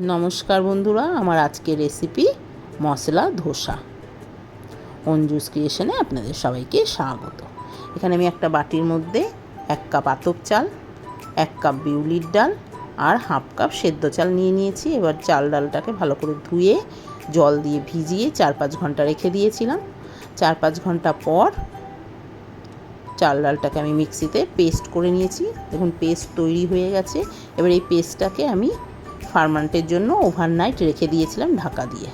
নমস্কার বন্ধুরা, আমার আজকের রেসিপি মশলা ধোসা। অঞ্জুস ক্রিয়েশনে আপনাদের সবাইকে স্বাগত। এখানে আমি একটা বাটির মধ্যে এক কাপ আতপ চাল, এক কাপ বিউলির ডাল আর হাফ কাপ সেদ্ধ চাল নিয়ে নিয়েছি। এবার চাল ডালটাকে ভালো করে ধুয়ে, জল দিয়ে ভিজিয়ে চার পাঁচ ঘণ্টা রেখে দিয়েছিলাম। চার পাঁচ ঘণ্টা পর চাল ডালটাকে আমি মিক্সিতে পেস্ট করে নিয়েছি। দেখুন পেস্ট তৈরি হয়ে গেছে। এবার এই পেস্টটাকে আমি ফার্মান্টের জন্য ওভারনাইট রেখে দিয়েছিলাম ঢাকা দিয়ে।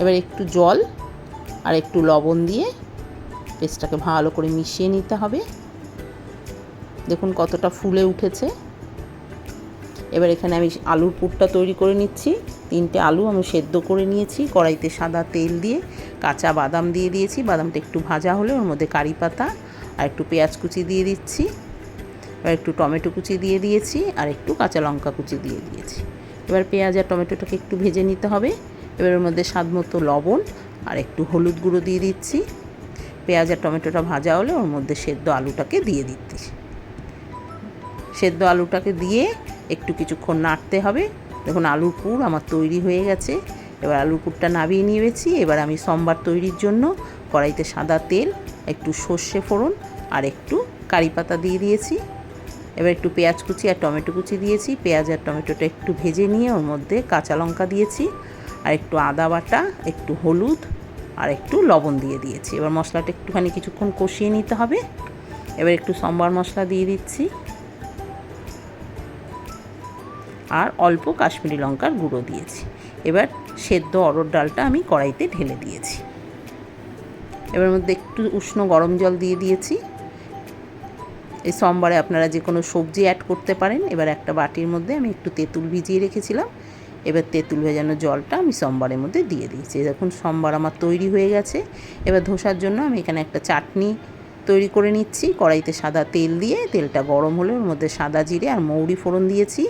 এবার একটু জল আর একটু লবণ দিয়ে পেস্টটাকে ভালো করে মিশিয়ে নিতে হবে। দেখুন কতটা ফুলে উঠেছে। এবার এখানে আমি আলুর পুরটা তৈরি করে নিচ্ছি। তিনটে আলু আমি সেদ্ধ করে নিয়েছি, কড়াইতে সাদা তেল দিয়ে কাঁচা বাদাম দিয়ে দিয়েছি। বাদামটা একটু ভাজা হলে ওর মধ্যে কারি পাতা আর একটু পেঁয়াজ কুচি দিয়ে দিচ্ছি। এবার একটু টমেটো কুচি দিয়ে দিয়েছি আর একটু কাঁচা লঙ্কা কুচি দিয়ে দিয়েছি। এবার পেঁয়াজ আর টমেটোটাকে একটু ভেজে নিতে হবে। এবার ওর মধ্যে স্বাদ মতো লবণ আর একটু হলুদ গুঁড়ো দিয়ে দিচ্ছি। পেঁয়াজ আর টমেটোটা ভাজা হলে ওর মধ্যে সেদ্ধ আলুটাকে দিয়ে দিচ্ছি। সেদ্ধ আলুটাকে দিয়ে একটু কিছুক্ষণ নাড়তে হবে। দেখুন আলুর পুর আমার তৈরি হয়ে গেছে। এবার আলুর পুরটা নামিয়ে নিয়েছি। এবার আমি সোমবার তৈরির জন্য কড়াইতে সাদা তেল, একটু সর্ষে ফোড়ন আর একটু কারি পাতা দিয়ে দিয়েছি। এবার একটু পেঁয়াজ কুচি আর টমেটো কুচি দিয়েছি। পেঁয়াজ আর টমেটোটা একটু ভেজে নিয়ে ওর মধ্যে কাঁচা লঙ্কা দিয়েছি আর একটু আদা বাটা, একটু হলুদ আর একটু লবণ দিয়ে দিয়েছি। এবার মশলাটা একটুখানি কিছুক্ষণ কষিয়ে নিতে হবে। এবার একটু সম্বার মশলা দিয়ে দিচ্ছি। আর অল্প কাশ্মীরি লঙ্কার গুঁড়ো দিয়েছি। এবার সেদ্ধ অরড় ডালটা আমি কড়াইতে ঢেলে দিয়েছি। এবার মধ্যে একটু উষ্ণ গরম জল দিয়ে দিয়েছি। এই সোমবারে আপনারা যে কোনো সবজি অ্যাড করতে পারেন। এবার একটা বাটির মধ্যে আমি একটু তেঁতুল ভিজিয়ে রেখেছিলাম। এবার তেঁতুল ভেজানো জলটা আমি সোমবারের মধ্যে দিয়ে দিয়েছি। দেখুন, সোমবার আমার তৈরি হয়ে গেছে। এবার ধোসার জন্য আমি এখানে একটা চাটনি তৈরি করে নিচ্ছি। কড়াইতে সাদা তেল দিয়ে, তেলটা গরম হলে ওর মধ্যে সাদা জিরে আর মৌরি ফোড়ন দিয়েছি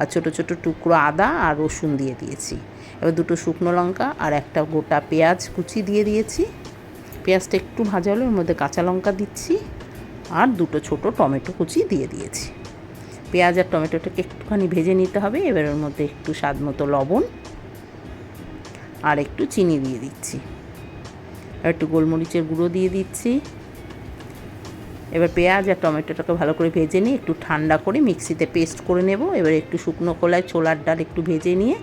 আর ছোট ছোট টুকরো আদা আর রসুন দিয়ে দিয়েছি। এবার দুটো শুকনো লঙ্কা আর একটা গোটা পেঁয়াজ কুচি দিয়ে দিয়েছি। পেঁয়াজটা একটু ভাজা হলে ওর মধ্যে কাঁচা লঙ্কা দিচ্ছি। আর দুটো ছোট টমেটো কুচি দিয়ে দিয়েছি। পেঁয়াজ আর টমেটোটাকে একটুখানি ভেজে নিতে হবে, এবার ওর মধ্যে একটু স্বাদ মতো লবণ আর একটু চিনি দিয়ে দিচ্ছি। একটু গোলমরিচের গুঁড়ো দিয়ে দিচ্ছি। এবার পেঁয়াজ আর টমেটোটাকে ভালো করে ভেজে নিয়ে একটু ঠান্ডা করে মিক্সিতে পেস্ট করে নেব। এবার একটু শুকনো কলায় ছোলার ডাল একটু ভেজে নিয়ে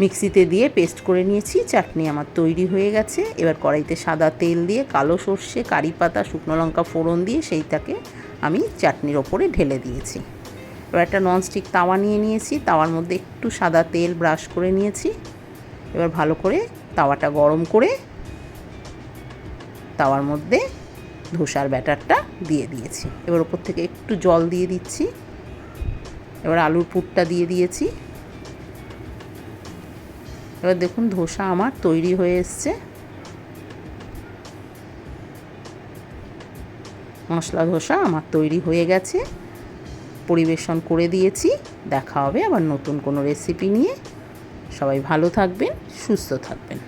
মিক্সিতে দিয়ে পেস্ট করে নিয়েছি, চাটনি আমার তৈরি হয়ে গেছে। এবার কড়াইতে সাদা তেল দিয়ে, কালো সর্ষে, কারি পাতা, শুকনো লঙ্কা ফোড়ন দিয়ে সেইটাকে আমি চাটনির ওপরে ঢেলে দিয়েছি। এবার একটা ননস্টিক তাওয়া নিয়ে নিয়েছি, তাওয়ার মধ্যে একটু সাদা তেল ব্রাশ করে নিয়েছি। এবার ভালো করে তাওয়াটা গরম করে তাওয়ার মধ্যে ধোসার ব্যাটারটা দিয়ে দিয়েছি। এবার ওপর থেকে একটু জল দিয়ে দিচ্ছি। এবার আলুর পুরটা দিয়ে দিয়েছি। এবার দেখুন ধোসা আমার তৈরি হয়ে এসছে। মশলা ধোসা আমার তৈরি হয়ে গেছে। পরিবেশন করে দিয়েছি। দেখা হবে আবার নতুন কোনো রেসিপি নিয়ে। সবাই ভালো থাকবেন, সুস্থ থাকবেন।